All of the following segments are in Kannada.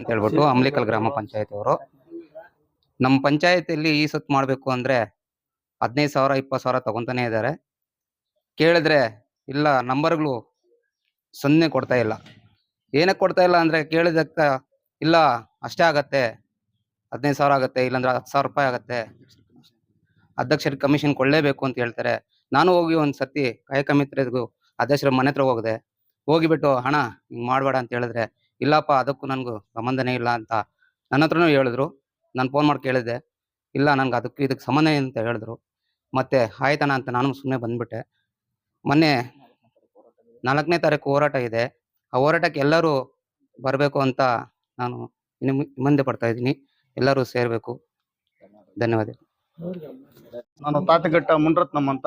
ಅಂತ ಹೇಳ್ಬಿಟ್ಟು ಅಮ್ಲಿಕಲ್ ಗ್ರಾಮ ಪಂಚಾಯತ್ ಅವರು. ನಮ್ಮ ಪಂಚಾಯತಿಯಲ್ಲಿ ಈ ಸುತ್ತ ಮಾಡಬೇಕು ಅಂದ್ರೆ ಹದಿನೈದು ಸಾವಿರ, ಇಪ್ಪತ್ತು ಸಾವಿರ ತಗೊಂತಾನೆ ಇದ್ದಾರೆ. ಕೇಳಿದ್ರೆ ಇಲ್ಲ, ನಂಬರ್ಗಳು ಸೊನ್ನೆ ಕೊಡ್ತಾ ಇಲ್ಲ. ಏನಕ್ಕೆ ಕೊಡ್ತಾ ಇಲ್ಲ ಅಂದ್ರೆ ಕೇಳಿದಕ್ಕ ಇಲ್ಲ, ಅಷ್ಟೇ ಆಗತ್ತೆ, ಹದಿನೈದು ಸಾವಿರ ಆಗತ್ತೆ, ಇಲ್ಲಾಂದ್ರೆ ಹತ್ತು ಸಾವಿರ ರೂಪಾಯಿ ಆಗುತ್ತೆ. ಅಧ್ಯಕ್ಷರಿಗೆ ಕಮಿಷನ್ ಕೊಡಲೇಬೇಕು ಅಂತ ಹೇಳ್ತಾರೆ. ನಾನು ಹೋಗಿ ಒಂದ್ ಸತಿ ಕಾಯಕ ಮಿತ್ರರಿಗೂ ಅಧ್ಯಕ್ಷರ ಮನೆ ಹತ್ರ ಹೋಗಿದೆ. ಹೋಗಿಬಿಟ್ಟು ಹಣ ಹಿಂಗೆ ಮಾಡಬೇಡ ಅಂತ ಹೇಳಿದ್ರೆ ಇಲ್ಲಪ್ಪ, ಅದಕ್ಕೂ ನನಗೂ ಸಂಬಂಧನೇ ಇಲ್ಲ ಅಂತ ನನ್ನ ಹತ್ರನೂ ಹೇಳಿದ್ರು. ನಾನು ಫೋನ್ ಮಾಡಿ ಕೇಳಿದೆ ಇಲ್ಲ, ನನಗೆ ಅದಕ್ಕೆ ಇದಕ್ಕೆ ಸಂಬಂಧ ಅಂತ ಹೇಳಿದ್ರು. ಮತ್ತೆ ಆಯ್ತಾನ ಅಂತ ನಾನು ಸುಮ್ಮನೆ ಬಂದ್ಬಿಟ್ಟೆ. ಮೊನ್ನೆ ನಾಲ್ಕನೇ ತಾರೀಕು ಹೋರಾಟ ಇದೆ. ಆ ಹೋರಾಟಕ್ಕೆ ಎಲ್ಲರೂ ಬರಬೇಕು ಅಂತ ನಾನು ಮುಂದೆ ಪಡ್ತಾ ಇದ್ದೀನಿ. ಎಲ್ಲರೂ ಸೇರಬೇಕು. ಧನ್ಯವಾದ ನಾನು ತಾತಘಟ್ಟ ಮುನ್ರತ್ನಮ್ ಅಂತ.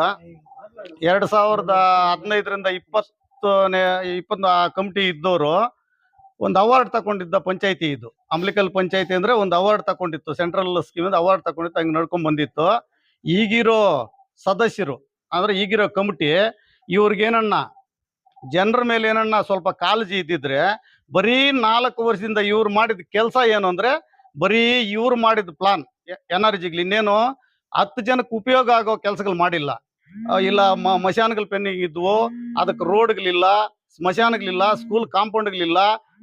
ಎರಡು ಸಾವಿರದ ಹದಿನೈದರಿಂದ ಇಪ್ಪತ್ತನೇ, ಇಪ್ಪತ್ತು ಕಮಿಟಿ ಇದ್ದವರು ಒಂದು ಅವಾರ್ಡ್ ತಗೊಂಡಿದ್ದ ಪಂಚಾಯತಿ ಇದು. ಅಂಬ್ಲಿಕಲ್ ಪಂಚಾಯತಿ ಅಂದ್ರೆ ಒಂದು ಅವಾರ್ಡ್ ತಗೊಂಡಿತ್ತು ಸೆಂಟ್ರಲ್ ಸ್ಕೀಮ್ ಅವಾರ್ಡ್ ತಗೊಂಡಿತ್ತು, ಹಂಗೆ ನಡ್ಕೊಂಡ್ ಬಂದಿತ್ತು. ಈಗಿರೋ ಸದಸ್ಯರು, ಅಂದ್ರೆ ಈಗಿರೋ ಕಮಿಟಿ ಇವ್ರಿಗೇನಣ್ಣ ಜನರ ಮೇಲೆ ಏನನ್ನ ಸ್ವಲ್ಪ ಕಾಳಜಿ ಇದ್ದಿದ್ರೆ, ಬರೀ ನಾಲ್ಕು ವರ್ಷದಿಂದ ಇವ್ರು ಮಾಡಿದ ಕೆಲಸ ಏನು ಅಂದ್ರೆ, ಬರೀ ಇವ್ರು ಮಾಡಿದ ಪ್ಲಾನ್ ಎನರ್ಜಿಗ್ಲಿ ಇನ್ನೇನು ಹತ್ತು ಜನಕ್ಕೆ ಉಪಯೋಗ ಆಗೋ ಕೆಲಸಗಳು ಮಾಡಿಲ್ಲ. ಇಲ್ಲ ಮ- ಪೆನ್ನಿಂಗ್ ಇದ್ವು, ಅದಕ್ಕೆ ರೋಡ್ಗಳಿಲ್ಲ ಸ್ಮಶಾನಗಳಿಲ್ಲ ಸ್ಕೂಲ್ ಕಾಂಪೌಂಡ್ಗಳಿಲ್ಲ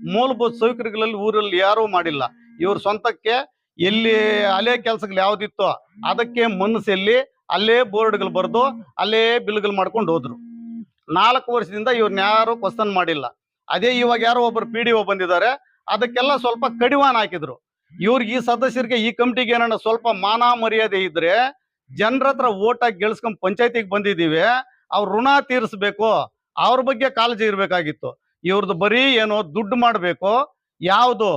ಮೂಲಭೂತ ಸೌಕರ್ಯಗಳಲ್ಲಿ ಊರಲ್ಲಿ ಯಾರೂ ಮಾಡಿಲ್ಲ. ಇವ್ರ ಸ್ವಂತಕ್ಕೆ ಎಲ್ಲಿ ಅಲೆ ಕೆಲಸಗಳು ಯಾವ್ದಿತ್ತೋ ಅದಕ್ಕೆ ಮನಸ್ಸಲ್ಲಿ ಅಲ್ಲೇ ಬೋರ್ಡ್ಗಳು ಬರೆದು ಅಲ್ಲೇ ಬಿಲ್ಗಳು ಮಾಡ್ಕೊಂಡು ಹೋದ್ರು. ನಾಲ್ಕು ವರ್ಷದಿಂದ ಇವ್ರನ್ನ ಯಾರು ಕ್ವಶನ್ ಮಾಡಿಲ್ಲ. ಅದೇ ಇವಾಗ ಯಾರೋ ಒಬ್ಬರು ಪಿ ಡಿ ಒ ಬಂದಿದ್ದಾರೆ, ಅದಕ್ಕೆಲ್ಲ ಸ್ವಲ್ಪ ಕಡಿವಾಣ ಹಾಕಿದ್ರು. ಇವ್ರಿಗೆ ಈ ಸದಸ್ಯರಿಗೆ ಈ ಕಮಿಟಿಗೆ ಏನನ್ನ ಸ್ವಲ್ಪ ಮಾನ ಮರ್ಯಾದೆ ಇದ್ರೆ ಜನರ ಹತ್ರ ಓಟ್ ಹಾಕಿ ಗೆಲ್ಸ್ಕೊಂಡ್ ಪಂಚಾಯತಿಗೆ ಬಂದಿದ್ದೀವಿ, ಅವ್ರ ಋಣ ತೀರಿಸ್ಬೇಕು. ಅವ್ರ ಬಗ್ಗೆ ಕಾಳಜಿ ಇರಬೇಕಾಗಿತ್ತು. ಇವ್ರದ್ದು ಬರೀ ಏನೋ ದುಡ್ಡು ಮಾಡಬೇಕು, ಯಾವುದು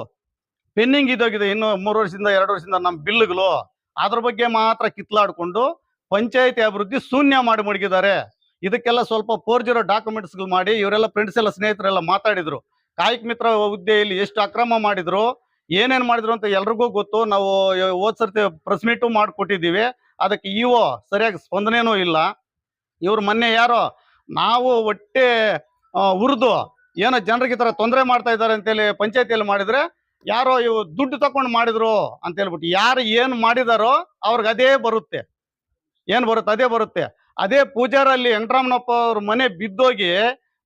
ಪೆನ್ನಿಂಗ್ ಇದೋಗಿದೆ ಇನ್ನು ಮೂರು ವರ್ಷದಿಂದ, ಎರಡು ವರ್ಷದಿಂದ ನಮ್ಮ ಬಿಲ್ಗಳು, ಅದ್ರ ಬಗ್ಗೆ ಮಾತ್ರ ಕಿತ್ಲಾಡ್ಕೊಂಡು ಪಂಚಾಯತಿ ಅಭಿವೃದ್ಧಿ ಶೂನ್ಯ ಮಾಡಿ ಮಡಗಿದ್ದಾರೆ. ಇದಕ್ಕೆಲ್ಲ ಸ್ವಲ್ಪ ಫೋರ್ಜಿರೋ ಡಾಕ್ಯುಮೆಂಟ್ಸ್ಗಳು ಮಾಡಿ ಇವರೆಲ್ಲ ಫ್ರೆಂಡ್ಸ್ ಎಲ್ಲ, ಸ್ನೇಹಿತರೆಲ್ಲ ಮಾತಾಡಿದ್ರು. ಕಾಯಕ ಮಿತ್ರ ಹುದ್ದೆಯಲ್ಲಿ ಎಷ್ಟು ಅಕ್ರಮ ಮಾಡಿದ್ರು, ಏನೇನ್ ಮಾಡಿದ್ರು ಅಂತ ಎಲ್ರಿಗೂ ಗೊತ್ತು. ನಾವು ಹೋದ್ ಸರ್ತಿ ಪ್ರೆಸ್ ಮೀಟು ಮಾಡಿಕೊಟ್ಟಿದ್ದೀವಿ. ಅದಕ್ಕೆ ಇಒ ಸರಿಯಾಗಿ ಸ್ಪಂದನೆನೂ ಇಲ್ಲ. ಇವ್ರು ಮೊನ್ನೆ ಯಾರೋ ನಾವು ಒಟ್ಟೆ ಉರಿದು, ಏನೋ ಜನರಿಗೆ ಈ ಥರ ತೊಂದರೆ ಮಾಡ್ತಾ ಇದ್ದಾರೆ ಅಂತೇಳಿ ಪಂಚಾಯತಿಯಲ್ಲಿ ಮಾಡಿದ್ರೆ, ಯಾರೋ ಇವು ದುಡ್ಡು ತಕೊಂಡು ಮಾಡಿದ್ರು ಅಂತ ಹೇಳ್ಬಿಟ್ಟು ಯಾರು ಏನು ಮಾಡಿದಾರೋ ಅವ್ರಿಗೆ ಅದೇ ಬರುತ್ತೆ. ಏನು ಬರುತ್ತೆ? ಅದೇ ಬರುತ್ತೆ. ಅದೇ ಪೂಜಾರಲ್ಲಿ ವೆಂಕಟರಾಮನಪ್ಪ ಅವ್ರ ಮನೆ ಬಿದ್ದೋಗಿ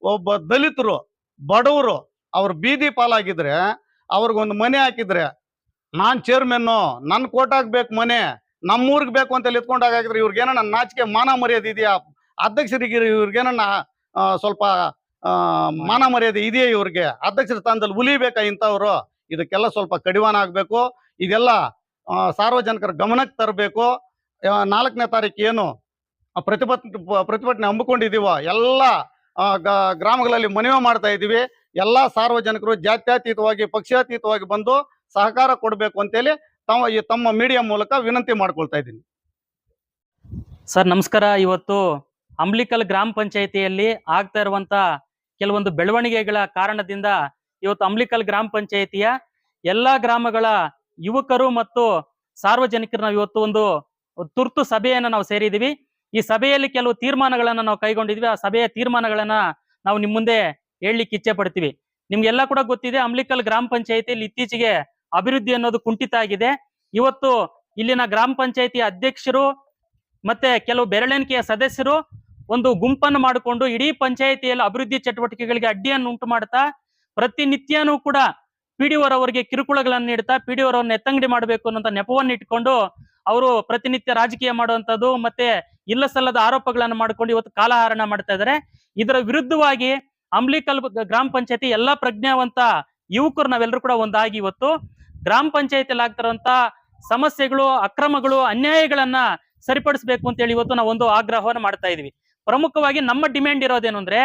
ಒಬ್ಬ ದಲಿತರು, ಬಡವರು, ಅವ್ರ ಬೀದಿ ಪಾಲಾಗಿದ್ರೆ, ಅವ್ರಿಗೊಂದು ಮನೆ ಹಾಕಿದ್ರೆ, ನಾನ್ ಚೇರ್ಮನ್ನು, ನನ್ ಕೋಟಾಗೆ ಬೇಕು ಮನೆ, ನಮ್ಮೂರ್ಗ್ ಬೇಕು ಅಂತ ಇವ್ರಿಗೆ ಏನೋ ಇವ್ರಿಗೇನನ್ನ ನಾಚಿಕೆ ಮಾನ ಮರ್ಯಾದೆ ಇದೆಯಾ? ಅಧ್ಯಕ್ಷರಿಗೆ ಇವ್ರಿಗೆ ಏನನ್ನ ಸ್ವಲ್ಪ ಮಾನ ಮರ್ಯಾದೆ ಇದೆಯೇ ಇವ್ರಿಗೆ? ಅಧ್ಯಕ್ಷರ ಸ್ಥಾನದಲ್ಲಿ ಉಲಿಬೇಕಾ ಇಂಥವ್ರು? ಇದಕ್ಕೆಲ್ಲ ಸ್ವಲ್ಪ ಕಡಿವಾಣ ಆಗ್ಬೇಕು. ಇದೆಲ್ಲ ಸಾರ್ವಜನಿಕರ ಗಮನಕ್ಕೆ ತರಬೇಕು. ನಾಲ್ಕನೇ ತಾರೀಕು ಏನು? ಪ್ರತಿಭಟ್ ಪ್ರತಿಭಟನೆ ಹಮ್ಮಿಕೊಂಡಿದೀವೋ ಎಲ್ಲ ಗ್ರಾಮಗಳಲ್ಲಿ ಮನವಿ ಮಾಡ್ತಾ ಇದ್ದೀವಿ. ಎಲ್ಲ ಸಾರ್ವಜನಿಕರು ಜಾತ್ಯತೀತವಾಗಿ, ಪಕ್ಷಾತೀತವಾಗಿ ಬಂದು ಸಹಕಾರ ಕೊಡಬೇಕು ಅಂತೇಳಿ ತಮ್ಮ, ಈ ತಮ್ಮ ಮೀಡಿಯಾ ಮೂಲಕ ವಿನಂತಿ ಮಾಡ್ಕೊಳ್ತಾ ಇದ್ದೀನಿ. ಸರ್, ನಮಸ್ಕಾರ. ಇವತ್ತು ಅಂಬ್ಲಿಕಲ್ ಗ್ರಾಮ ಪಂಚಾಯತಿಯಲ್ಲಿ ಆಗ್ತಾ ಇರುವಂತ ಕೆಲವೊಂದು ಬೆಳವಣಿಗೆಗಳ ಕಾರಣದಿಂದ ಇವತ್ತು ಅಂಬ್ಲಿಕಲ್ ಗ್ರಾಮ ಪಂಚಾಯಿತಿಯ ಎಲ್ಲಾ ಗ್ರಾಮಗಳ ಯುವಕರು ಮತ್ತು ಸಾರ್ವಜನಿಕರು ನಾವು ಇವತ್ತು ಒಂದು ತುರ್ತು ಸಭೆಯನ್ನ ನಾವು ಸೇರಿದೀವಿ. ಈ ಸಭೆಯಲ್ಲಿ ಕೆಲವು ತೀರ್ಮಾನಗಳನ್ನ ನಾವು ಕೈಗೊಂಡಿದ್ವಿ. ಆ ಸಭೆಯ ತೀರ್ಮಾನಗಳನ್ನ ನಾವು ನಿಮ್ ಮುಂದೆ ಹೇಳಲಿಕ್ಕೆ ಇಚ್ಛೆ ಪಡ್ತೀವಿ. ನಿಮ್ಗೆಲ್ಲ ಕೂಡ ಗೊತ್ತಿದೆ, ಅಂಬ್ಲಿಕಲ್ ಗ್ರಾಮ ಪಂಚಾಯಿತಿಯಲ್ಲಿ ಇತ್ತೀಚೆಗೆ ಅಭಿವೃದ್ಧಿ ಅನ್ನೋದು ಕುಂಠಿತ ಆಗಿದೆ. ಇವತ್ತು ಇಲ್ಲಿನ ಗ್ರಾಮ ಪಂಚಾಯಿತಿ ಅಧ್ಯಕ್ಷರು ಮತ್ತೆ ಕೆಲವು ಬೆರಳೆಣಿಕೆಯ ಸದಸ್ಯರು ಒಂದು ಗುಂಪನ್ನು ಮಾಡಿಕೊಂಡು ಇಡೀ ಪಂಚಾಯತಿಯಲ್ಲಿ ಅಭಿವೃದ್ಧಿ ಚಟುವಟಿಕೆಗಳಿಗೆ ಅಡ್ಡಿಯನ್ನು ಉಂಟು ಮಾಡ್ತಾ, ಪ್ರತಿನಿತ್ಯನೂ ಕೂಡ ಪಿಡಿಒರವರಿಗೆ ಕಿರುಕುಳಗಳನ್ನು ನೀಡ್ತಾ ಪಿಡಿಒರವ್ರನ್ನ ಎತ್ತಂಗಡಿ ಮಾಡಬೇಕು ಅನ್ನೋ ನೆಪವನ್ನು ಇಟ್ಕೊಂಡು ಅವರು ಪ್ರತಿನಿತ್ಯ ರಾಜಕೀಯ ಮಾಡುವಂತದ್ದು ಮತ್ತೆ ಇಲ್ಲ ಸಲ್ಲದ ಆರೋಪಗಳನ್ನು ಮಾಡ್ಕೊಂಡು ಇವತ್ತು ಕಾಲಹರಣ ಮಾಡ್ತಾ ಇದ್ದಾರೆ. ಇದರ ವಿರುದ್ಧವಾಗಿ ಅಂಬ್ಲಿಕಲ್ ಗ್ರಾಮ ಪಂಚಾಯತಿ ಎಲ್ಲಾ ಪ್ರಜ್ಞಾವಂತ ಯುವಕರು ನಾವೆಲ್ಲರೂ ಕೂಡ ಒಂದಾಗಿ ಇವತ್ತು. ಗ್ರಾಮ ಪಂಚಾಯತಿಯಲ್ಲಿ ಆಗ್ತಿರುವಂತ ಸಮಸ್ಯೆಗಳು, ಅಕ್ರಮಗಳು, ಅನ್ಯಾಯಗಳನ್ನ ಸರಿಪಡಿಸಬೇಕು ಅಂತ ಹೇಳಿ ಇವತ್ತು ನಾವು ಒಂದು ಆಗ್ರಹವನ್ನು ಮಾಡ್ತಾ ಇದೀವಿ ಪ್ರಮುಖವಾಗಿ ನಮ್ಮ ಡಿಮ್ಯಾಂಡ್ ಇರೋದೇನು ಅಂದ್ರೆ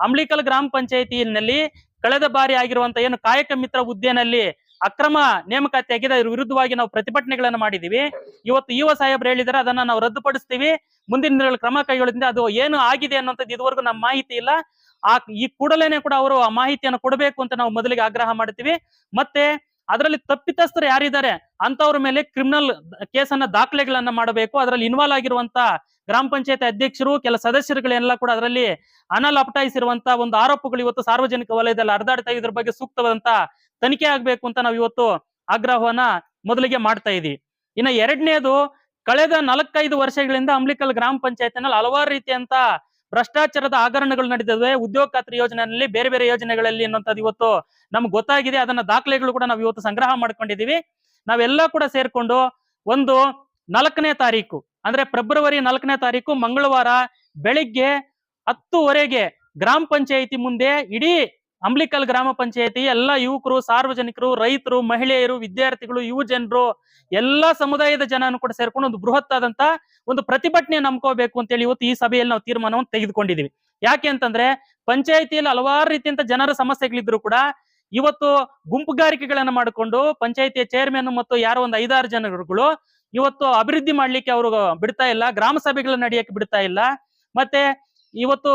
ಅಂಬ್ಲಿಕಲ್ ಗ್ರಾಮ ಪಂಚಾಯತಿನಲ್ಲಿ ಕಳೆದ ಬಾರಿ ಆಗಿರುವಂತ ಏನು ಕಾಯಕ ಮಿತ್ರ ಹುದ್ದೆನಲ್ಲಿ ಅಕ್ರಮ ನೇಮಕಾತಿ ಆಗಿದೆ ಅದ್ರ ವಿರುದ್ಧವಾಗಿ ನಾವು ಪ್ರತಿಭಟನೆಗಳನ್ನು ಮಾಡಿದೀವಿ. ಇವತ್ತು ಯುವ ಸಾಹೇಬ್ರು ಹೇಳಿದಾರೆ, ಅದನ್ನ ನಾವು ರದ್ದುಪಡಿಸ್ತೀವಿ. ಮುಂದಿನ ದಿನಗಳಲ್ಲಿ ಕ್ರಮ ಕೈಗೊಳ್ಳಿದ್ರೆ ಅದು ಏನು ಆಗಿದೆ ಅನ್ನೋಂಥದ್ದು ಇದುವರೆಗೂ ನಮ್ಮ ಮಾಹಿತಿ ಇಲ್ಲ. ಆ, ಈ ಕೂಡಲೇನೆ ಕೂಡ ಅವರು ಆ ಮಾಹಿತಿಯನ್ನು ಕೊಡಬೇಕು ಅಂತ ನಾವು ಮೊದಲಿಗೆ ಆಗ್ರಹ ಮಾಡ್ತೀವಿ. ಮತ್ತೆ ಅದರಲ್ಲಿ ತಪ್ಪಿತಸ್ಥರು ಯಾರಿದ್ದಾರೆ? ಅಂತವ್ರ ಮೇಲೆ ಕ್ರಿಮಿನಲ್ ಕೇಸನ್ನ ದಾಖಲೆಗಳನ್ನ ಮಾಡಬೇಕು. ಅದರಲ್ಲಿ ಇನ್ವಾಲ್ವ್ ಆಗಿರುವಂತ ಗ್ರಾಮ ಪಂಚಾಯತ್ ಅಧ್ಯಕ್ಷರು, ಕೆಲ ಸದಸ್ಯರುಗಳೆಲ್ಲ ಕೂಡ ಅದರಲ್ಲಿ ಅನಲ್ ಅಪಟಾಯಿಸಿರುವಂತ ಒಂದು ಆರೋಪಗಳು ಇವತ್ತು ಸಾರ್ವಜನಿಕ ವಲಯದಲ್ಲಿ ಹರಿದಾಡ್ತಾ ಇದ್ರ ಬಗ್ಗೆ ಸೂಕ್ತವಾದಂತ ತನಿಖೆ ಆಗ್ಬೇಕು ಅಂತ ನಾವು ಇವತ್ತು ಆಗ್ರಹವನ್ನ ಮೊದಲಿಗೆ ಮಾಡ್ತಾ ಇದೀವಿ. ಇನ್ನ ಎರಡನೇದು, ಕಳೆದ ನಾಲ್ಕೈದು ವರ್ಷಗಳಿಂದ ಅಂಬ್ಲಿಕಲ್ ಗ್ರಾಮ ಪಂಚಾಯತ್ನಲ್ಲಿ ಹಲವಾರು ರೀತಿಯಂತ ಭ್ರಷ್ಟಾಚಾರದ ಆಗರಣಗಳು ನಡೆದಿವೆ ಉದ್ಯೋಗ ಖಾತ್ರಿ ಯೋಜನೆಯಲ್ಲಿ ಬೇರೆ ಬೇರೆ ಯೋಜನೆಗಳಲ್ಲಿ ಅನ್ನುವಂಥದ್ದು ಇವತ್ತು ನಮ್ಗೆ ಗೊತ್ತಾಗಿದೆ. ಅದನ್ನ ದಾಖಲೆಗಳು ಕೂಡ ನಾವು ಇವತ್ತು ಸಂಗ್ರಹ ಮಾಡ್ಕೊಂಡಿದ್ದೀವಿ ನಾವೆಲ್ಲ ಕೂಡ ಸೇರ್ಕೊಂಡು ಒಂದು ನಾಲ್ಕನೇ ತಾರೀಕು, ಅಂದ್ರೆ ಫೆಬ್ರವರಿ ನಾಲ್ಕನೇ ತಾರೀಕು ಮಂಗಳವಾರ ಬೆಳಿಗ್ಗೆ ಹತ್ತುವರೆಗೆ ಗ್ರಾಮ ಪಂಚಾಯಿತಿ ಮುಂದೆ ಇಡೀ ಅಂಬ್ಲಿಕಲ್ ಗ್ರಾಮ ಪಂಚಾಯತಿ, ಎಲ್ಲ ಯುವಕರು, ಸಾರ್ವಜನಿಕರು, ರೈತರು, ಮಹಿಳೆಯರು, ವಿದ್ಯಾರ್ಥಿಗಳು, ಯುವ ಜನರು, ಎಲ್ಲಾ ಸಮುದಾಯದ ಜನನು ಕೂಡ ಸೇರ್ಕೊಂಡು ಒಂದು ಬೃಹತ್ ಆದಂತ ಒಂದು ಪ್ರತಿಭಟನೆ ನಂಬ್ಕೋಬೇಕು ಅಂತೇಳಿ ಇವತ್ತು ಈ ಸಭೆಯಲ್ಲಿ ನಾವು ತೀರ್ಮಾನವನ್ನು ತೆಗೆದುಕೊಂಡಿದೀವಿ. ಯಾಕೆ ಅಂತಂದ್ರೆ ಪಂಚಾಯತಿಯಲ್ಲಿ ಹಲವಾರು ರೀತಿಯಂತ ಜನರ ಸಮಸ್ಯೆಗಳಿದ್ರು ಕೂಡ ಇವತ್ತು ಗುಂಪುಗಾರಿಕೆಗಳನ್ನ ಮಾಡಿಕೊಂಡು ಪಂಚಾಯತಿಯ ಚೇರ್ಮನ್ ಮತ್ತು ಯಾರೋ ಒಂದು ಐದಾರು ಜನರುಗಳು ಇವತ್ತು ಅಭಿವೃದ್ಧಿ ಮಾಡ್ಲಿಕ್ಕೆ ಅವರು ಬಿಡ್ತಾ ಇಲ್ಲ, ಗ್ರಾಮ ಸಭೆಗಳನ್ನ ನಡೆಯಕ್ಕೆ ಬಿಡ್ತಾ ಇಲ್ಲ. ಮತ್ತೆ ಇವತ್ತು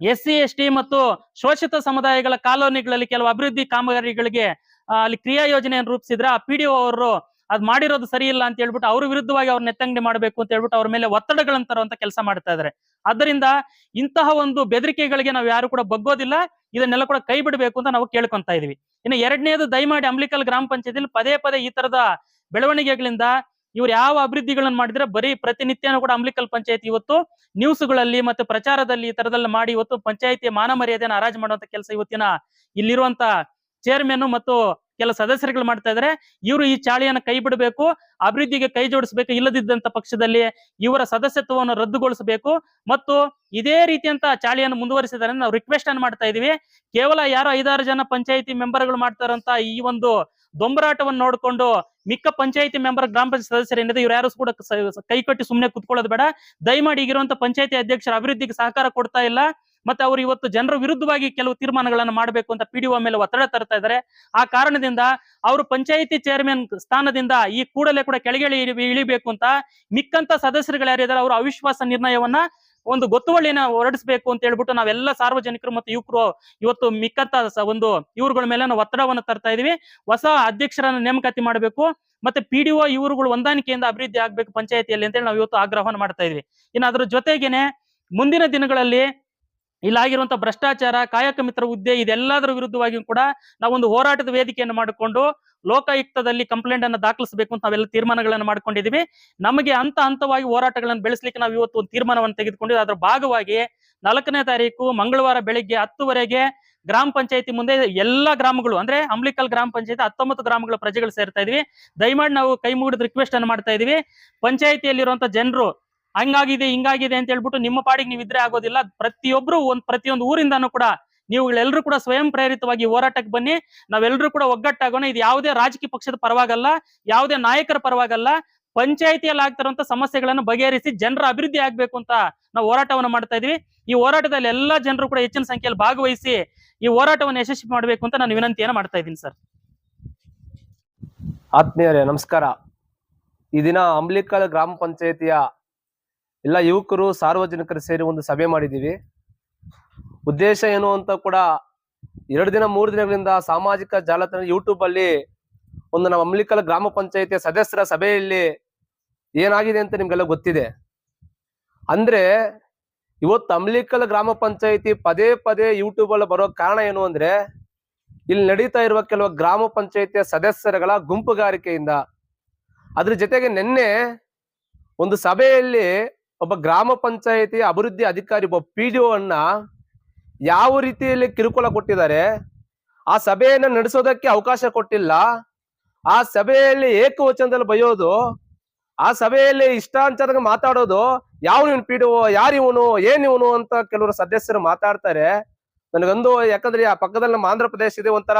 ಎಸ್ ಸಿ ಮತ್ತು ಶೋಷಿತ ಸಮುದಾಯಗಳ ಕಾಲೋನಿಗಳಲ್ಲಿ ಕೆಲವು ಅಭಿವೃದ್ಧಿ ಕಾಮಗಾರಿಗಳಿಗೆ ಅಲ್ಲಿ ಕ್ರಿಯಾ ಯೋಜನೆಯನ್ನು ರೂಪಿಸಿದ್ರೆ ಆ ಪಿ ಅವರು ಅದ್ ಮಾಡಿರೋದು ಸರಿ ಇಲ್ಲ ಅಂತ ಹೇಳ್ಬಿಟ್ಟು ಅವ್ರ ವಿರುದ್ಧವಾಗಿ ಅವ್ರ ನೆತ್ತಂಗಡಿ ಮಾಡಬೇಕು ಅಂತ ಹೇಳ್ಬಿಟ್ಟು ಅವ್ರ ಮೇಲೆ ಒತ್ತಡಗಳನ್ನು ತರುವಂತ ಕೆಲಸ ಮಾಡ್ತಾ ಇದಾರೆ. ಅದರಿಂದ ಇಂತಹ ಒಂದು ಬೆದರಿಕೆಗಳಿಗೆ ನಾವು ಯಾರು ಕೂಡ ಬಗ್ಗೋದಿಲ್ಲ, ಇದನ್ನೆಲ್ಲ ಕೂಡ ಕೈ ಬಿಡಬೇಕು ಅಂತ ನಾವು ಕೇಳ್ಕೊಂತ ಇದೀವಿ. ಇನ್ನು ಎರಡನೇದು ದಯಮಾಡಿ ಅಂಬ್ಲಿಕಲ್ ಗ್ರಾಮ ಪಂಚಾಯತಿಲಿ ಪದೇ ಪದೇ ಈ ತರದ ಬೆಳವಣಿಗೆಗಳಿಂದ ಇವ್ರು ಯಾವ ಅಭಿವೃದ್ಧಿಗಳನ್ನ ಮಾಡಿದ್ರೆ ಬರೀ ಪ್ರತಿನಿತ್ಯನೂ ಕೂಡ ಅಂಬ್ಲಿಕಲ್ ಪಂಚಾಯತ್ ಇವತ್ತು ನ್ಯೂಸ್ಗಳಲ್ಲಿ ಮತ್ತೆ ಪ್ರಚಾರದಲ್ಲಿ ಈ ತರದಲ್ಲ ಮಾಡಿ ಇವತ್ತು ಪಂಚಾಯತಿ ಮಾನ ಮರ್ಯಾದೆಯನ್ನು ಹರಾಜು ಮಾಡುವಂತ ಕೆಲಸ ಇವತ್ತಿನ ಇಲ್ಲಿರುವಂತ ಚೇರ್ಮನ್ ಮತ್ತು ಕೆಲ ಸದಸ್ಯರುಗಳು ಮಾಡ್ತಾ ಇದ್ರೆ. ಇವರು ಈ ಚಾಳಿಯನ್ನು ಕೈ ಬಿಡಬೇಕು, ಅಭಿವೃದ್ಧಿಗೆ ಕೈ ಜೋಡಿಸಬೇಕು, ಇಲ್ಲದಿದ್ದಂತ ಪಕ್ಷದಲ್ಲಿ ಇವರ ಸದಸ್ಯತ್ವವನ್ನು ರದ್ದುಗೊಳಿಸಬೇಕು ಮತ್ತು ಇದೇ ರೀತಿಯಂತ ಚಾಳಿಯನ್ನು ಮುಂದುವರಿಸಿದರೆ ನಾವು ರಿಕ್ವೆಸ್ಟ್ ಅನ್ನು ಮಾಡ್ತಾ ಇದೀವಿ. ಕೇವಲ ಯಾರು ಐದಾರು ಜನ ಪಂಚಾಯಿತಿ ಮೆಂಬರ್ಗಳು ಮಾಡ್ತಾರಂತ ಈ ಒಂದು ದೊಂಬರಾಟವನ್ನು ನೋಡಿಕೊಂಡು ಮಿಕ್ಕ ಪಂಚಾಯಿತಿ ಮೆಂಬರ್ ಗ್ರಾಮ ಪಂಚಾಯತ್ ಸದಸ್ಯರೇನಿದೆ ಇವ್ರು ಯಾರು ಕೂಡ ಕೈಕಟ್ಟಿ ಸುಮ್ಮನೆ ಕುತ್ಕೊಳ್ಳೋದು ಬೇಡ. ದಯಮಾಡಿ ಈಗಿರುವಂತ ಪಂಚಾಯತಿ ಅಧ್ಯಕ್ಷರ ಅಭಿವೃದ್ಧಿಗೆ ಸಹಕಾರ ಕೊಡ್ತಾ ಇಲ್ಲ. ಮತ್ತೆ ಅವರು ಇವತ್ತು ಜನರ ವಿರುದ್ಧವಾಗಿ ಕೆಲವು ತೀರ್ಮಾನಗಳನ್ನು ಮಾಡಬೇಕು ಅಂತ ಪಿಡಿಒ ಮೇಲೆ ಒತ್ತಡ ತರ್ತಾ ಇದ್ದಾರೆ. ಆ ಕಾರಣದಿಂದ ಅವರು ಪಂಚಾಯಿತಿ ಚೇರ್ಮನ್ ಸ್ಥಾನದಿಂದ ಈ ಕೂಡಲೇ ಕೂಡ ಕೆಳಗೆ ಇಳಿ- ಇಳಿಬೇಕು ಅಂತ ಮಿಕ್ಕಂತ ಸದಸ್ಯರುಗಳು ಯಾರಿದ್ದಾರೆ ಅವರು ಅವಿಶ್ವಾಸ ನಿರ್ಣಯವನ್ನ ಒಂದು ಗೊತ್ತುವಳಿನ ಹೊರಡಿಸಬೇಕು ಅಂತ ಹೇಳ್ಬಿಟ್ಟು ನಾವೆಲ್ಲ ಸಾರ್ವಜನಿಕರು ಮತ್ತು ಯುವಕರು ಇವತ್ತು ಮಿಕ್ಕಂತ ಒಂದು ಇವ್ರುಗಳ ಮೇಲೆ ನಾವು ಒತ್ತಡವನ್ನು ತರ್ತಾ ಇದೀವಿ. ಹೊಸ ಅಧ್ಯಕ್ಷರನ್ನ ನೇಮಕಾತಿ ಮಾಡಬೇಕು ಮತ್ತೆ ಪಿ ಡಿ ಇವರುಗಳು ಹೊಂದಾಣಿಕೆಯಿಂದ ಅಭಿವೃದ್ಧಿ ಆಗ್ಬೇಕು ಪಂಚಾಯತಿಯಲ್ಲಿ ಅಂತೇಳಿ ನಾವು ಇವತ್ತು ಆಗ್ರಹವನ್ನು ಮಾಡ್ತಾ ಇದೀವಿ. ಇನ್ನು ಅದ್ರ ಜೊತೆಗೇನೆ ಮುಂದಿನ ದಿನಗಳಲ್ಲಿ ಇಲ್ಲಾಗಿರುವಂತಹ ಭ್ರಷ್ಟಾಚಾರ, ಕಾಯಕ ಮಿತ್ರ ಹುದ್ದೆ ಇದೆಲ್ಲದರ ವಿರುದ್ಧವಾಗಿಯೂ ಕೂಡ ನಾವೊಂದು ಹೋರಾಟದ ವೇದಿಕೆಯನ್ನು ಮಾಡಿಕೊಂಡು ಲೋಕಾಯುಕ್ತದಲ್ಲಿ ಕಂಪ್ಲೇಂಟ್ ಅನ್ನು ದಾಖಲಿಸಬೇಕು ಅಂತ ನಾವೆಲ್ಲ ತೀರ್ಮಾನಗಳನ್ನು ಮಾಡ್ಕೊಂಡಿದೀವಿ. ನಮಗೆ ಹಂತ ಹಂತವಾಗಿ ಹೋರಾಟಗಳನ್ನು ಬೆಳೆಸಲಿಕ್ಕೆ ನಾವು ಇವತ್ತು ಒಂದು ತೀರ್ಮಾನವನ್ನು ತೆಗೆದುಕೊಂಡಿದ್ದು ಅದರ ಭಾಗವಾಗಿ ನಾಲ್ಕನೇ ತಾರೀಕು ಮಂಗಳವಾರ ಬೆಳಿಗ್ಗೆ ಹತ್ತುವರೆಗೆ ಗ್ರಾಮ ಪಂಚಾಯತಿ ಮುಂದೆ ಎಲ್ಲಾ ಗ್ರಾಮಗಳು, ಅಂದ್ರೆ ಅಂಬ್ಲಿಕಲ್ ಗ್ರಾಮ ಪಂಚಾಯತಿ ಹತ್ತೊಂಬತ್ತು ಗ್ರಾಮಗಳ ಪ್ರಜೆಗಳು ಸೇರ್ತಾ ಇದೀವಿ. ದಯಮಾಡಿ ನಾವು ಕೈ ಮುಗಿದ ರಿಕ್ವೆಸ್ಟ್ ಅನ್ನು ಮಾಡ್ತಾ ಇದೀವಿ. ಪಂಚಾಯತಿಯಲ್ಲಿರುವಂತ ಜನರು, ಹಂಗಾಗಿದೆ, ಹಿಂಗಾಗಿದೆ ಅಂತ ಹೇಳ್ಬಿಟ್ಟು ನಿಮ್ಮ ಪಾಡಿಗೆ ನೀವು ಇದ್ರೆ ಆಗೋದಿಲ್ಲ. ಪ್ರತಿಯೊಬ್ರು ಒಂದ್, ಪ್ರತಿಯೊಂದು ಊರಿಂದಾನು ಕೂಡ ನೀವುಗಳೆಲ್ಲರೂ ಕೂಡ ಸ್ವಯಂ ಪ್ರೇರಿತವಾಗಿ ಹೋರಾಟಕ್ಕೆ ಬನ್ನಿ. ನಾವೆಲ್ಲರೂ ಕೂಡ ಒಗ್ಗಟ್ಟಾಗೋಣ. ಇದು ಯಾವುದೇ ರಾಜಕೀಯ ಪಕ್ಷದ ಪರವಾಗಲ್ಲ, ಯಾವುದೇ ನಾಯಕರ ಪರವಾಗಲ್ಲ. ಪಂಚಾಯತಿಯಲ್ಲಿ ಆಗ್ತಿರುವಂತ ಸಮಸ್ಯೆಗಳನ್ನು ಬಗೆಹರಿಸಿ ಜನರ ಅಭಿವೃದ್ಧಿ ಆಗ್ಬೇಕು ಅಂತ ನಾವು ಹೋರಾಟವನ್ನು ಮಾಡ್ತಾ ಇದೀವಿ ಈ ಹೋರಾಟದಲ್ಲಿ ಎಲ್ಲಾ ಜನರು ಕೂಡ ಹೆಚ್ಚಿನ ಸಂಖ್ಯೆಯಲ್ಲಿ ಭಾಗವಹಿಸಿ ಈ ಹೋರಾಟವನ್ನು ಯಶಸ್ವಿ ಮಾಡಬೇಕು ಅಂತ ನಾನು ವಿನಂತಿಯನ್ನು ಮಾಡ್ತಾ ಇದ್ದೀನಿ ಸರ್. ಆತ್ಮೀಯರೇ, ನಮಸ್ಕಾರ. ಈ ದಿನ ಅಂಬ್ಲಿಕಲ್ ಗ್ರಾಮ ಪಂಚಾಯತಿಯ ಎಲ್ಲ ಯುವಕರು, ಸಾರ್ವಜನಿಕರು ಸೇರಿ ಒಂದು ಸಭೆ ಮಾಡಿದ್ದೀವಿ. ಉದ್ದೇಶ ಏನು ಅಂತ ಕೂಡ ಎರಡು ದಿನ, ಮೂರು ದಿನಗಳಿಂದ ಸಾಮಾಜಿಕ ಜಾಲತಾಣ ಯೂಟ್ಯೂಬ್ ಅಲ್ಲಿ ಒಂದು ನಮ್ಮ ಅಮ್ಲಿಕಲ್ ಗ್ರಾಮ ಪಂಚಾಯತಿಯ ಸದಸ್ಯರ ಸಭೆಯಲ್ಲಿ ಏನಾಗಿದೆ ಅಂತ ನಿಮ್ಗೆಲ್ಲ ಗೊತ್ತಿದೆ. ಅಂದ್ರೆ ಇವತ್ತು ಅಮ್ಲಿಕಲ್ ಗ್ರಾಮ ಪಂಚಾಯತಿ ಪದೇ ಪದೇ ಯೂಟ್ಯೂಬ್ ಅಲ್ಲಿ ಬರೋ ಕಾರಣ ಏನು ಅಂದ್ರೆ ಇಲ್ಲಿ ನಡೀತಾ ಇರುವ ಕೆಲವು ಗ್ರಾಮ ಪಂಚಾಯತಿಯ ಸದಸ್ಯರುಗಳ ಗುಂಪುಗಾರಿಕೆಯಿಂದ. ಅದ್ರ ಜೊತೆಗೆ ನಿನ್ನೆ ಒಂದು ಸಭೆಯಲ್ಲಿ ಒಬ್ಬ ಗ್ರಾಮ ಪಂಚಾಯತಿ ಅಭಿವೃದ್ಧಿ ಅಧಿಕಾರಿ ಒಬ್ಬ ಪಿ ಡಿ ಅನ್ನ ಯಾವ ರೀತಿಯಲ್ಲಿ ಕಿರುಕುಳ ಕೊಟ್ಟಿದ್ದಾರೆ? ಆ ಸಭೆಯನ್ನು ನಡೆಸೋದಕ್ಕೆ ಅವಕಾಶ ಕೊಟ್ಟಿಲ್ಲ. ಆ ಸಭೆಯಲ್ಲಿ ಏಕವಚನದಲ್ಲಿ ಬೈಯೋದು ಆ ಸಭೆಯಲ್ಲಿ ಇಷ್ಟಾಂಚದಾಗ ಮಾತಾಡೋದು, ಯಾವ ನಿನ್ ಪಿ ಯಾರಿವನು ಯಾರು ಇವನು, ಏನ್ ಇವನು ಅಂತ ಕೆಲವರು ಸದಸ್ಯರು ಮಾತಾಡ್ತಾರೆ. ನನಗೊಂದು ಯಾಕಂದ್ರೆ ಆ ಪಕ್ಕದಲ್ಲಿ ನಮ್ಮ ಆಂಧ್ರ ಪ್ರದೇಶ ಇದೆ ಒಂಥರ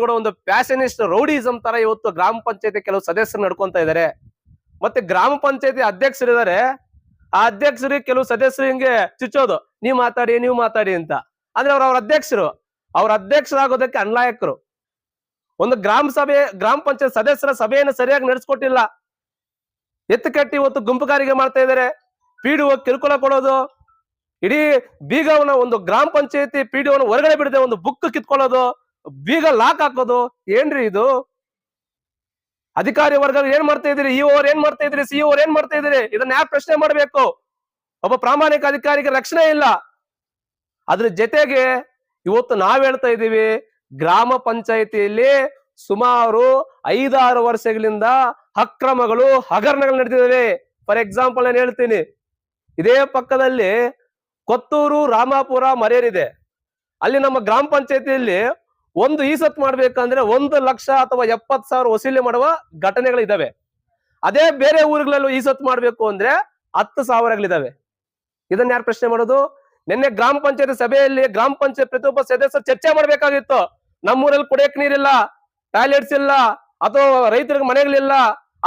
ಕೂಡ ಒಂದು ಪ್ಯಾಷನಿಸ್ಟ್ ರೌಡಿಸಮ್ ತರ ಇವತ್ತು ಗ್ರಾಮ ಪಂಚಾಯತಿ ಕೆಲವು ಸದಸ್ಯರು ನಡ್ಕೊಂತ ಇದಾರೆ. ಮತ್ತೆ ಗ್ರಾಮ ಪಂಚಾಯತಿ ಅಧ್ಯಕ್ಷರಿದ್ದಾರೆ. ಆ ಕೆಲವು ಸದಸ್ಯರು ಹಿಂಗೆ ಚುಚ್ಚೋದು, ನೀವ್ ಮಾತಾಡಿ ನೀವ್ ಮಾತಾಡಿ ಅಂತ. ಅಂದ್ರೆ ಅವ್ರ ಅವ್ರ ಅಧ್ಯಕ್ಷರು. ಅವ್ರ ಅಧ್ಯಕ್ಷರಾಗೋದಕ್ಕೆ ಅನ್ಲಾಯಕರು. ಒಂದು ಗ್ರಾಮ ಸಭೆ, ಗ್ರಾಮ ಪಂಚಾಯತ್ ಸದಸ್ಯರ ಸಭೆಯನ್ನು ಸರಿಯಾಗಿ ನಡೆಸ್ಕೊಟ್ಟಿಲ್ಲ. ಎತ್ತು ಕಟ್ಟಿ ಇವತ್ತು ಗುಂಪುಗಾರಿಕೆ ಮಾಡ್ತಾ ಇದಾರೆ. ಪಿಡಿಒ ಕಿರುಕುಳ ಕೊಡೋದು. ಇಡೀ ಬೀಗವನ್ನ ಒಂದು ಗ್ರಾಮ ಪಂಚಾಯತಿ ಪಿಡಿಒನ ಹೊರಗಡೆ ಬಿಡದೆ ಒಂದು ಬುಕ್ ಕಿತ್ಕೊಳ್ಳೋದು. ಬೀಗ ಲಾಕ್ ಹಾಕೋದು. ಏನ್ರಿ ಇದು? ಅಧಿಕಾರಿ ವರ್ಗ ಏನ್ ಮಾಡ್ತಾ ಇದ್ರಿ ಇ ಓರ್ ಏನ್ ಮಾಡ್ತಾ ಇದ್ರಿ ಸಿ ಓರ್ ಏನ್ ಮಾಡ್ತಾ ಇದ್ರಿ ಇದನ್ನ ಯಾರು ಪ್ರಶ್ನೆ ಮಾಡ್ಬೇಕು? ಒಬ್ಬ ಪ್ರಾಮಾಣಿಕ ಅಧಿಕಾರಿಗೆ ರಕ್ಷಣೆ ಇಲ್ಲ. ಅದ್ರ ಜೊತೆಗೆ ಇವತ್ತು ನಾವ್ ಹೇಳ್ತಾ ಇದೀವಿ ಗ್ರಾಮ ಪಂಚಾಯತಿಯಲ್ಲಿ ಸುಮಾರು ಐದಾರು ವರ್ಷಗಳಿಂದ ಅಕ್ರಮಗಳು, ಹಗರಣಗಳು ನಡೆದಿದ್ದಾವೆ. ಫಾರ್ ಎಕ್ಸಾಂಪಲ್ ನಾನು ಹೇಳ್ತೀನಿ. ಇದೇ ಪಕ್ಕದಲ್ಲಿ ಕೊತ್ತೂರು, ರಾಮಾಪುರ ಮರೇರಿದೆ ಅಲ್ಲಿ ನಮ್ಮ ಗ್ರಾಮ ಪಂಚಾಯತಿಯಲ್ಲಿ ಒಂದು ಈಸತ್ ಮಾಡ್ಬೇಕಂದ್ರೆ ಒಂದು ಲಕ್ಷ ಅಥವಾ ಎಪ್ಪತ್ ಸಾವಿರ ವಸೂಲಿ ಮಾಡುವ ಘಟನೆಗಳಿದಾವೆ. ಅದೇ ಬೇರೆ ಊರುಗಳಲ್ಲೂ ಈಸತ್ ಮಾಡ್ಬೇಕು ಅಂದ್ರೆ ಹತ್ತು ಸಾವಿರಗಳಿದಾವೆ. ಇದನ್ನ ಯಾರು ಪ್ರಶ್ನೆ ಮಾಡೋದು? ನಿನ್ನೆ ಗ್ರಾಮ ಪಂಚಾಯತ್ ಸಭೆಯಲ್ಲಿ ಗ್ರಾಮ ಪಂಚಾಯತ್ ಪ್ರತಿಯೊಬ್ಬ ಸದಸ್ಯ ಚರ್ಚೆ ಮಾಡ್ಬೇಕಾಗಿತ್ತು. ನಮ್ಮೂರಲ್ಲಿ ಕುಡಿಯಕ್ ನೀರಿಲ್ಲ, ಟಾಯ್ಲೆಟ್ಸ್ ಇಲ್ಲ, ಅಥವಾ ರೈತರಿಗೆ ಮನೆಗಳಿಲ್ಲ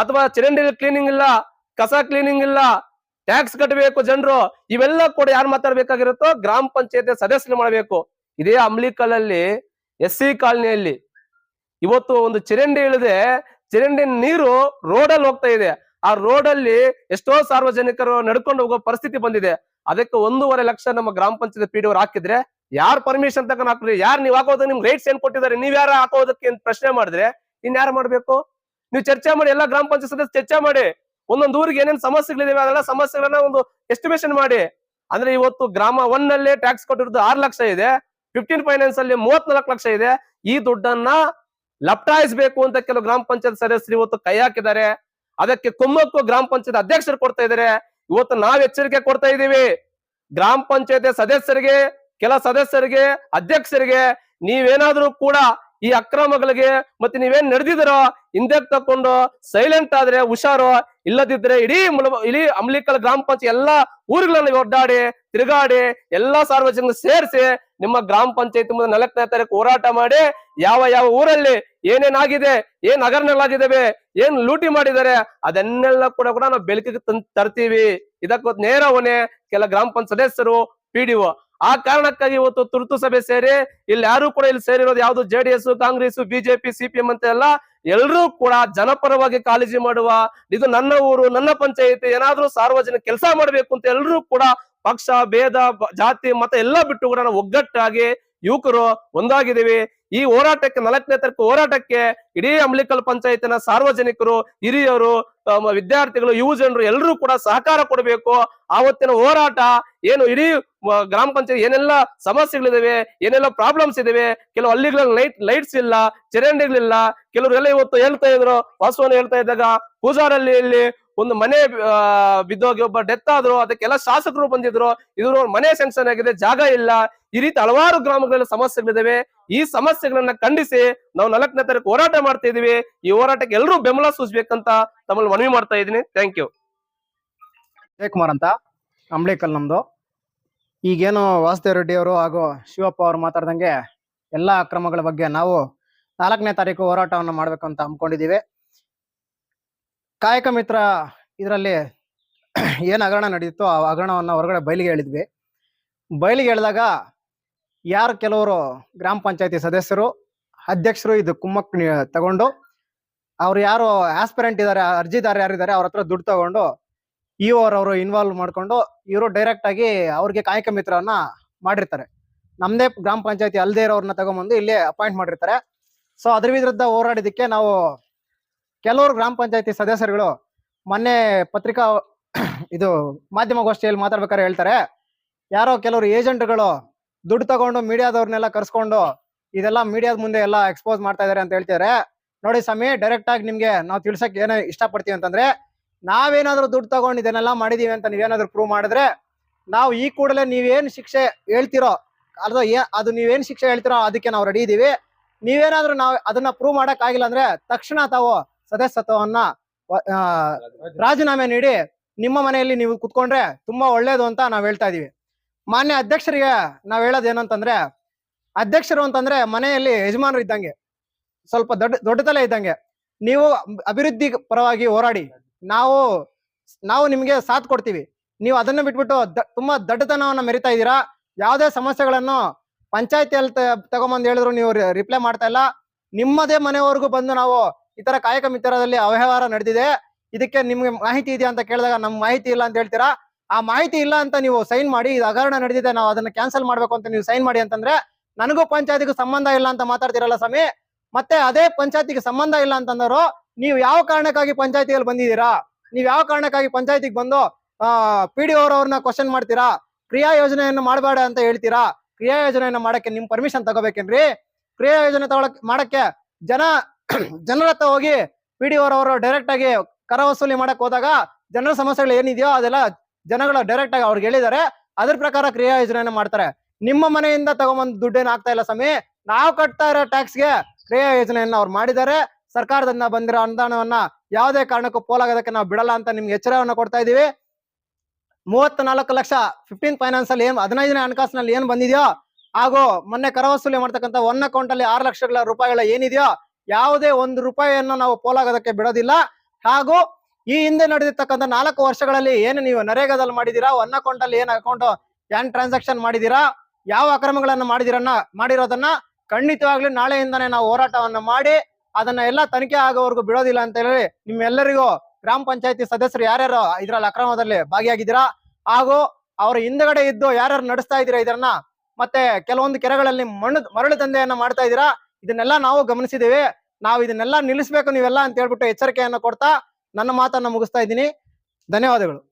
ಅಥವಾ ಚರಂಡಿ ಕ್ಲೀನಿಂಗ್ ಇಲ್ಲ, ಕಸ ಕ್ಲೀನಿಂಗ್ ಇಲ್ಲ, ಟ್ಯಾಕ್ಸ್ ಕಟ್ಟಬೇಕು ಜನರು, ಇವೆಲ್ಲ ಕೂಡ ಯಾರು ಮಾತಾಡ್ಬೇಕಾಗಿರುತ್ತೋ ಗ್ರಾಮ ಪಂಚಾಯತ್ ಸದಸ್ಯರು ಮಾಡಬೇಕು. ಇದೇ ಅಮ್ಲಿಕಲ್ಲಲ್ಲಿ ಎಸ್ ಸಿ ಕಾಲನಿಯಲ್ಲಿ. ಇವತ್ತು ಒಂದು ಚರಂಡಿ ಇಳಿದೆ. ಚರಂಡಿ ನೀರು ರೋಡಲ್ಲಿ ಹೋಗ್ತಾ ಇದೆ. ಆ ರೋಡಲ್ಲಿ ಎಷ್ಟೋ ಸಾರ್ವಜನಿಕರು ನಡ್ಕೊಂಡು ಹೋಗೋ ಪರಿಸ್ಥಿತಿ ಬಂದಿದೆ. ಅದಕ್ಕೆ ಒಂದೂವರೆ ಲಕ್ಷ ನಮ್ಮ ಗ್ರಾಮ ಪಂಚಾಯತ್ ಪಿ ಡಿ ಅವ್ರು ಹಾಕಿದ್ರೆ ಯಾರು ಪರ್ಮಿಷನ್ ತಕ ಹಾಕ್ರಿ? ಯಾರು ನೀವು ಹಾಕೋದು? ನಿಮ್ಗೆ ರೈಟ್ಸ್ ಏನ್ ಕೊಟ್ಟಿದ್ದಾರೆ? ನೀವ್ ಯಾರು ಹಾಕೋದಕ್ಕೆ ಪ್ರಶ್ನೆ ಮಾಡಿದ್ರೆ ಇನ್ ಯಾರು ಮಾಡ್ಬೇಕು? ನೀವು ಚರ್ಚೆ ಮಾಡಿ, ಎಲ್ಲ ಗ್ರಾಮ ಪಂಚಾಯತ್ ಸದಸ್ಯ ಚರ್ಚೆ ಮಾಡಿ. ಒಂದೊಂದು ಊರಿಗೆ ಏನೇನು ಸಮಸ್ಯೆಗಳಿದಾವೆ, ಅದೆಲ್ಲ ಸಮಸ್ಯೆಗಳನ್ನ ಒಂದು ಎಸ್ಟಿಮೇಷನ್ ಮಾಡಿ. ಅಂದ್ರೆ ಇವತ್ತು ಗ್ರಾಮ ಒನ್ನಲ್ಲಿ ಟ್ಯಾಕ್ಸ್ ಕೊಟ್ಟಿರೋದು ಆರು ಲಕ್ಷ ಇದೆ. ಫಿಫ್ಟೀನ್ ಫೈನಾನ್ಸ್ ಅಲ್ಲಿ ಮೂವತ್ನಾಲ್ಕು ಲಕ್ಷ ಇದೆ. ಈ ದುಡ್ಡನ್ನ ಲಪ್ಟಾಯಿಸಬೇಕು ಅಂತ ಕೆಲವು ಗ್ರಾಮ ಪಂಚಾಯತ್ ಸದಸ್ಯರು ಇವತ್ತು ಕೈ ಹಾಕಿದ್ದಾರೆ. ಅದಕ್ಕೆ ಕುಮ್ಮಕ್ಕು ಗ್ರಾಮ ಪಂಚಾಯತ್ ಅಧ್ಯಕ್ಷರು ಕೊಡ್ತಾ ಇದ್ದಾರೆ. ಇವತ್ತು ನಾವ್ ಎಚ್ಚರಿಕೆ ಕೊಡ್ತಾ ಇದೀವಿ ಗ್ರಾಮ ಪಂಚಾಯತ್ ಸದಸ್ಯರಿಗೆ, ಕೆಲ ಸದಸ್ಯರಿಗೆ, ಅಧ್ಯಕ್ಷರಿಗೆ ನೀವೇನಾದ್ರೂ ಕೂಡ ಈ ಅಕ್ರಮಗಳಿಗೆ ಮತ್ತೆ ನೀವೇನ್ ನಡೆದಿದ್ದೀರೋ ಹಿಂದೆ ತಕೊಂಡು ಸೈಲೆಂಟ್ ಆದ್ರೆ ಹುಷಾರು, ಇಲ್ಲದಿದ್ರೆ ಇಡೀ ಇಡೀ ಅಮ್ಲಿಕಲ್ ಗ್ರಾಮ ಪಂಚಾಯತ್ ಎಲ್ಲಾ ಊರುಗಳನ್ನ ಒಡ್ಡಾಡಿ ತಿರುಗಾಡಿ, ಎಲ್ಲಾ ಸಾರ್ವಜನಿಕ ಸೇರಿಸಿ ನಿಮ್ಮ ಗ್ರಾಮ ಪಂಚಾಯತ್ ಮುಂದೆ ನಾಲ್ಕನೇ ತಾರೀಕು ಹೋರಾಟ ಮಾಡಿ ಯಾವ ಯಾವ ಊರಲ್ಲಿ ಏನೇನಾಗಿದೆ, ಏನ್ ಹಗರಣಗಳಾಗಿದ್ದಾವೆ, ಏನ್ ಲೂಟಿ ಮಾಡಿದ್ದಾರೆ, ಅದನ್ನೆಲ್ಲ ಕೂಡ ಕೂಡ ನಾವು ಬೆಳಕಿಗೆ ತರ್ತೀವಿ. ಇದಕ್ಕೆ ನೇರ ಹೊಣೆ ಕೆಲ ಗ್ರಾಮ ಪಂಚಾಯತ್ ಸದಸ್ಯರು ಪಿಡಿಒ ಆ ಕಾರಣಕ್ಕಾಗಿ ಇವತ್ತು ತುರ್ತು ಸಭೆ ಸೇರಿ ಇಲ್ಲಿ ಯಾರು ಕೂಡ ಇಲ್ಲಿ ಸೇರಿರೋದು ಯಾವ್ದು J D S Congress BJP CPM ಅಂತ ಎಲ್ಲ ಎಲ್ಲರೂ ಕೂಡ ಜನಪರವಾಗಿ ಕಾಳಜಿ ಮಾಡುವ, ಇದು ನನ್ನ ಊರು, ನನ್ನ ಪಂಚಾಯತ್, ಏನಾದ್ರೂ ಸಾರ್ವಜನಿಕ ಕೆಲಸ ಮಾಡಬೇಕು ಅಂತ ಎಲ್ಲರೂ ಕೂಡ ಪಕ್ಷ, ಭೇದ ಜಾತಿ, ಮತ ಎಲ್ಲ ಬಿಟ್ಟು ಕೂಡ ನಾವು ಒಗ್ಗಟ್ಟಾಗಿ ಯುವಕರು ಒಂದಾಗಿದ್ದೀವಿ. ಈ ಹೋರಾಟಕ್ಕೆ, ನಾಲ್ಕನೇ ತಾರೀಕು ಹೋರಾಟಕ್ಕೆ ಇಡೀ ಅಂಬಲಿಕಲ್ ಪಂಚಾಯತಿನ ಸಾರ್ವಜನಿಕರು, ಹಿರಿಯರು ವಿದ್ಯಾರ್ಥಿಗಳು, ಯುವ ಜನರು ಎಲ್ಲರೂ ಕೂಡ ಸಹಕಾರ ಕೊಡಬೇಕು. ಆವತ್ತಿನ ಹೋರಾಟ ಏನು ಇಡೀ ಗ್ರಾಮ ಪಂಚಾಯತ್ ಏನೆಲ್ಲ ಸಮಸ್ಯೆಗಳಿದಾವೆ, ಏನೆಲ್ಲ ಪ್ರಾಬ್ಲಮ್ಸ್ ಇದಾವೆ, ಕೆಲವು ಹಳ್ಳಿಗಳಲ್ಲಿ ಲೈಟ್ ಲೈಟ್ಸ್ ಇಲ್ಲ, ಚರಂಡಿಗಳಿಲ್ಲ ಕೆಲವರೆಲ್ಲ ಇವತ್ತು ಹೇಳ್ತಾ ಇದ್ರು, ವಾಸವನ್ನು ಹೇಳ್ತಾ ಇದ್ದಾಗ, ಪೂಜಾರಲ್ಲಿ ಇಲ್ಲಿ ಒಂದು ಮನೆ ಬಿದ್ದೋಗಿ ಒಬ್ಬ ಡೆತ್ ಆದ್ರು, ಅದಕ್ಕೆಲ್ಲ ಶಾಸಕರು ಬಂದಿದ್ರು. ಇದ್ರು ಮನೆ ಸ್ಯಾಂಕ್ಷನ್ ಆಗಿದೆ, ಜಾಗ ಇಲ್ಲ. ಈ ರೀತಿ ಹಲವಾರು ಗ್ರಾಮಗಳಲ್ಲಿ ಸಮಸ್ಯೆಗಳಿದಾವೆ. ಈ ಸಮಸ್ಯೆಗಳನ್ನ ಖಂಡಿಸಿ ನಾವು ನಾಲ್ಕನೇ ತಾರೀಕು ಹೋರಾಟ ಮಾಡ್ತಾ ಇದೀವಿ. ಈ ಹೋರಾಟಕ್ಕೆ ಎಲ್ಲರೂ ಬೆಂಬಲ ಸೂಚಿಸಬೇಕಂತ ತಮ್ಮಲ್ಲಿ ಮನವಿ ಮಾಡ್ತಾ ಇದೀನಿ ಥ್ಯಾಂಕ್ ಯು ಜಯಕುಮಾರ್ ಅಂತ. ಅಂಬ್ಳೇಕಲ್ ನಮ್ದು. ಈಗೇನು ವಾಸುದೇವ್ ರೆಡ್ಡಿ ಅವರು ಹಾಗೂ ಶಿವಪ್ಪ ಅವರು ಮಾತಾಡ್ದಂಗೆ ಎಲ್ಲಾ ಅಕ್ರಮಗಳ ಬಗ್ಗೆ ನಾವು ನಾಲ್ಕನೇ ತಾರೀಕು ಹೋರಾಟವನ್ನು ಮಾಡ್ಬೇಕಂತ ಹಮ್ಮಿಕೊಂಡಿದ್ದೀವಿ ಕಾಯಕ ಮಿತ್ರ ಇದರಲ್ಲಿ ಏನು ಹಗರಣ ನಡೆಯಿತು ಆ ಹಗರಣವನ್ನು ಹೊರಗಡೆ ಬಯಲಿಗೆ ಹೇಳಿದ್ವಿ. ಬಯಲಿಗೆ ಹೇಳಿದಾಗ ಯಾರು ಕೆಲವರು ಗ್ರಾಮ ಪಂಚಾಯತಿ ಸದಸ್ಯರು, ಅಧ್ಯಕ್ಷರು ಇದು ಕುಮ್ಮಕ್ ತಗೊಂಡು ಅವ್ರು ಯಾರು ಆಸ್ಪಿರೆಂಟ್ ಇದ್ದಾರೆ ಅರ್ಜಿದಾರ ಯಾರಿದ್ದಾರೆ ಅವ್ರ ಹತ್ರ ದುಡ್ಡು ತಗೊಂಡು ಇ ಅವರು ಇನ್ವಾಲ್ವ್ ಮಾಡ್ಕೊಂಡು ಇವರು ಡೈರೆಕ್ಟ್ ಆಗಿ ಅವ್ರಿಗೆ ಕಾಯಕ ಮಿತ್ರವನ್ನ ಮಾಡಿರ್ತಾರೆ. ನಮ್ದೇ ಗ್ರಾಮ ಪಂಚಾಯತಿ ಅಲ್ಲದೇ ಇರೋರನ್ನ ತಗೊಂಬಂದು ಇಲ್ಲೇ ಅಪಾಯಿಂಟ್ ಮಾಡಿರ್ತಾರೆ. ಸೊ ಅದ್ರ ವಿರುದ್ಧ ಹೋರಾಡಿದಕ್ಕೆ ನಾವು ಕೆಲವರು ಗ್ರಾಮ ಪಂಚಾಯತಿ ಸದಸ್ಯರುಗಳು ಮೊನ್ನೆ ಪತ್ರಿಕಾ ಇದು ಮಾಧ್ಯಮಗೋಷ್ಠಿಯಲ್ಲಿ ಮಾತಾಡ್ಬೇಕಾದ್ರೆ ಹೇಳ್ತಾರೆ, ಯಾರೋ ಕೆಲವರು ಏಜೆಂಟ್ಗಳು ದುಡ್ಡು ತಗೊಂಡು ಮೀಡಿಯಾದವ್ರನ್ನೆಲ್ಲ ಕರ್ಸ್ಕೊಂಡು ಇದೆಲ್ಲ ಮೀಡಿಯಾದ ಮುಂದೆ ಎಲ್ಲ ಎಕ್ಸ್ಪೋಸ್ ಮಾಡ್ತಾ ಇದಾರೆ ಅಂತ ಹೇಳ್ತಿದಾರೆ. ನೋಡಿ ಸ್ವಾಮಿ ಡೈರೆಕ್ಟ್ ಆಗಿ ನಿಮ್ಗೆ ನಾವು ತಿಳ್ಸಕ್ ಏನೇ ಇಷ್ಟಪಡ್ತೀವಿ ಅಂತಂದ್ರೆ, ನಾವೇನಾದ್ರೂ ದುಡ್ಡು ತಗೊಂಡು ಇದನ್ನೆಲ್ಲ ಮಾಡಿದೀವಿ ಅಂತ ನೀವೇನಾದ್ರೂ ಪ್ರೂವ್ ಮಾಡಿದ್ರೆ, ನಾವು ಈ ಕೂಡಲೇ ನೀವೇನ್ ಶಿಕ್ಷೆ ಹೇಳ್ತಿರೋ, ಅದು ಅದು ನೀವೇನ್ ಶಿಕ್ಷೆ ಹೇಳ್ತಿರೋ ಅದಕ್ಕೆ ನಾವು ರೆಡಿ ಇದೀವಿ. ನೀವೇನಾದ್ರೂ ನಾವು ಅದನ್ನ ಪ್ರೂವ್ ಮಾಡಕ್ ಆಗಿಲ್ಲ ಅಂದ್ರೆ ತಕ್ಷಣ ತಾವು ಸದಸ್ಯತ್ವವನ್ನ ರಾಜೀನಾಮೆ ನೀಡಿ ನಿಮ್ಮ ಮನೆಯಲ್ಲಿ ನೀವು ಕುತ್ಕೊಂಡ್ರೆ ತುಂಬಾ ಒಳ್ಳೇದು ಅಂತ ನಾವ್ ಹೇಳ್ತಾ ಇದೀವಿ. ಮಾನ್ಯ ಅಧ್ಯಕ್ಷರಿಗೆ ನಾವ್ ಹೇಳೋದು ಏನಂತಂದ್ರೆ, ಅಧ್ಯಕ್ಷರು ಅಂತಂದ್ರೆ ಮನೆಯಲ್ಲಿ ಯಜಮಾನರು ಇದ್ದಂಗೆ, ಸ್ವಲ್ಪ ದೊಡ್ಡ ದೊಡ್ಡ ತಲೆ ಇದ್ದಂಗೆ. ನೀವು ಅಭಿವೃದ್ಧಿ ಪರವಾಗಿ ಹೋರಾಡಿ, ನಾವು ನಾವು ನಿಮ್ಗೆ ಸಾಥ್ ಕೊಡ್ತೀವಿ. ನೀವು ಅದನ್ನ ಬಿಟ್ಬಿಟ್ಟು ತುಂಬಾ ದಡ್ಡತನವನ್ನ ಮೆರಿತಾ ಇದ್ದೀರಾ? ಯಾವುದೇ ಸಮಸ್ಯೆಗಳನ್ನು ಪಂಚಾಯತಿಯಲ್ಲಿ ತಗೊಂಬಂದು ಹೇಳಿದ್ರು ನೀವು ರಿಪ್ಲೈ ಮಾಡ್ತಾ ಇಲ್ಲ. ನಿಮ್ಮದೇ ಮನೆಯವರೆಗೂ ಬಂದು ನಾವು ಈ ತರ ಕಾಯಕ ಮಿತ್ರದಲ್ಲಿ ಅವ್ಯವಹಾರ ನಡೆದಿದೆ. ಇದಕ್ಕೆ ನಿಮ್ಗೆ ಮಾಹಿತಿ ಇದೆಯಾ ಅಂತ ಕೇಳಿದಾಗ ನಮ್ ಮಾಹಿತಿ ಇಲ್ಲ ಅಂತ ಹೇಳ್ತೀರಾ? ಆ ಮಾಹಿತಿ ಇಲ್ಲ ಅಂತ ನೀವು ಸೈನ್ ಮಾಡಿ, ಇದು ಹಗರಣ ನಡೆದಿದೆ, ನಾವು ಅದನ್ನ ಕ್ಯಾನ್ಸಲ್ ಮಾಡ್ಬೇಕು ಅಂತ ನೀವು ಸೈನ್ ಮಾಡಿ ಅಂತಂದ್ರೆ ನನಗೂ ಪಂಚಾಯತಿಗೂ ಸಂಬಂಧ ಇಲ್ಲ ಅಂತ ಮಾತಾಡ್ತಿರಲ್ಲ ಸ್ವಾಮಿ. ಮತ್ತೆ ಅದೇ ಪಂಚಾಯತಿಗೆ ಸಂಬಂಧ ಇಲ್ಲ ಅಂತಂದ್ರು ನೀವು ಯಾವ ಕಾರಣಕ್ಕಾಗಿ ಪಂಚಾಯತಿಯಲ್ಲಿ ಬಂದಿದ್ದೀರಾ? ನೀವ್ ಯಾವ ಕಾರಣಕ್ಕಾಗಿ ಪಂಚಾಯತಿಗೆ ಬಂದು, ಆ ಪಿ ಡಿ ಅವ್ರನ್ನ ಕ್ವಶನ್ ಮಾಡ್ತೀರಾ? ಕ್ರಿಯಾ ಯೋಜನೆಯನ್ನು ಮಾಡಬೇಡ ಅಂತ ಹೇಳ್ತೀರಾ? ಕ್ರಿಯಾ ಯೋಜನೆಯನ್ನು ಮಾಡಕ್ಕೆ ನಿಮ್ ಪರ್ಮಿಷನ್ ತಗೋಬೇಕೇನ್ರಿ? ಕ್ರಿಯಾ ಯೋಜನೆ ತಗೊಳಕ್ ಮಾಡಕ್ಕೆ ಜನ ಜನರ ಹತ್ರ ಹೋಗಿ ಪಿ ಡಿ ಅವರು ಡೈರೆಕ್ಟ್ ಆಗಿ ಕರ ವಸೂಲಿ ಮಾಡಕ್ ಹೋದಾಗ ಜನರ ಸಮಸ್ಯೆಗಳು ಏನಿದೆಯೋ ಅದೆಲ್ಲ ಜನಗಳು ಡೈರೆಕ್ಟ್ ಆಗಿ ಅವ್ರಿಗೆ ಹೇಳಿದ್ದಾರೆ. ಅದ್ರ ಪ್ರಕಾರ ಕ್ರಿಯಾ ಯೋಜನೆಯನ್ನ ಮಾಡ್ತಾರೆ. ನಿಮ್ಮ ಮನೆಯಿಂದ ತಗೊಂಬಂದ್ ದುಡ್ಡೇನು ಆಗ್ತಾ ಇಲ್ಲ ಸ್ವಾಮಿ. ನಾವು ಕಟ್ತಾ ಇರೋ ಟ್ಯಾಕ್ಸ್ಗೆ ಕ್ರಿಯಾ ಯೋಜನೆಯನ್ನ ಅವ್ರು ಮಾಡಿದ್ದಾರೆ. ಸರ್ಕಾರದಿಂದ ಬಂದಿರೋ ಅನುದಾನವನ್ನ ಯಾವುದೇ ಕಾರಣಕ್ಕೂ ಪೋಲಾಗೋದಕ್ಕೆ ನಾವು ಬಿಡಲ್ಲ ಅಂತ ನಿಮ್ಗೆ ಎಚ್ಚರವನ್ನ ಕೊಡ್ತಾ ಇದೀವಿ. ಮೂವತ್ತ್ ನಾಲ್ಕು ಲಕ್ಷ ಫಿಫ್ಟೀನ್ ಫೈನಾನ್ಸ್ ಅಲ್ಲಿ ಏನ್ ಹದಿನೈದನೇ ಹಣಕಾಸಿನಲ್ಲಿ ಏನ್ ಬಂದಿದೆಯೋ ಹಾಗೂ ಮೊನ್ನೆ ಕರ ವಸೂಲಿ ಮಾಡ್ತಕ್ಕಂಥ ಒನ್ ಅಕೌಂಟ್ ಅಲ್ಲಿ ಆರು ಲಕ್ಷಗಳ ರೂಪಾಯಿಗಳ ಏನಿದೆಯೋ ಯಾವುದೇ ಒಂದು ರೂಪಾಯಿಯನ್ನು ನಾವು ಪೋಲಾಗೋದಕ್ಕೆ ಬಿಡೋದಿಲ್ಲ. ಹಾಗೂ ಈ ಹಿಂದೆ ನಡೆದಿರ್ತಕ್ಕಂಥ ನಾಲ್ಕು ವರ್ಷಗಳಲ್ಲಿ ಏನು ನೀವು ನರೇಗಾದಲ್ಲಿ ಮಾಡಿದೀರಾ ಒನ್ ಅಕೌಂಟ್ ಅಲ್ಲಿ ಏನ್ ಅಕೌಂಟ್ ಏನ್ ಟ್ರಾನ್ಸಾಕ್ಷನ್ ಮಾಡಿದೀರಾ ಯಾವ ಅಕ್ರಮಗಳನ್ನು ಮಾಡಿದಿರನ್ನ ಮಾಡಿರೋದನ್ನ ಖಂಡಿತವಾಗ್ಲೂ ನಾಳೆಯಿಂದನೇ ನಾವು ಹೋರಾಟವನ್ನು ಮಾಡಿ ಅದನ್ನ ಎಲ್ಲ ತನಿಖೆ ಆಗೋವರೆಗೂ ಬಿಡೋದಿಲ್ಲ ಅಂತ ಹೇಳಿ ನಿಮ್ಮೆಲ್ಲರಿಗೂ ಗ್ರಾಮ ಪಂಚಾಯತಿ ಸದಸ್ಯರು ಯಾರ್ಯಾರು ಇದ್ರಲ್ಲಿ ಅಕ್ರಮದಲ್ಲಿ ಭಾಗಿಯಾಗಿದ್ದೀರಾ, ಹಾಗೂ ಅವ್ರ ಹಿಂದಗಡೆ ಇದ್ದು ಯಾರ್ಯಾರು ನಡೆಸ್ತಾ ಇದ್ದೀರಾ ಇದನ್ನ, ಮತ್ತೆ ಕೆಲವೊಂದು ಕೆರೆಗಳಲ್ಲಿ ಮಣ್ಣು ಮರಳು ದಂಧೆಯನ್ನ ಮಾಡ್ತಾ ಇದ್ದೀರಾ ಇದನ್ನೆಲ್ಲ ನಾವು ಗಮನಿಸಿದ್ದೇವೆ. ನಾವು ಇದನ್ನೆಲ್ಲ ನಿಲ್ಲಿಸ್ಬೇಕು ನೀವೆಲ್ಲ ಅಂತ ಹೇಳ್ಬಿಟ್ಟು ಎಚ್ಚರಿಕೆಯನ್ನು ಕೊಡ್ತಾ ನನ್ನ ಮಾತನ್ನ ಮುಗಿಸ್ತಾ ಇದ್ದೀನಿ. ಧನ್ಯವಾದಗಳು.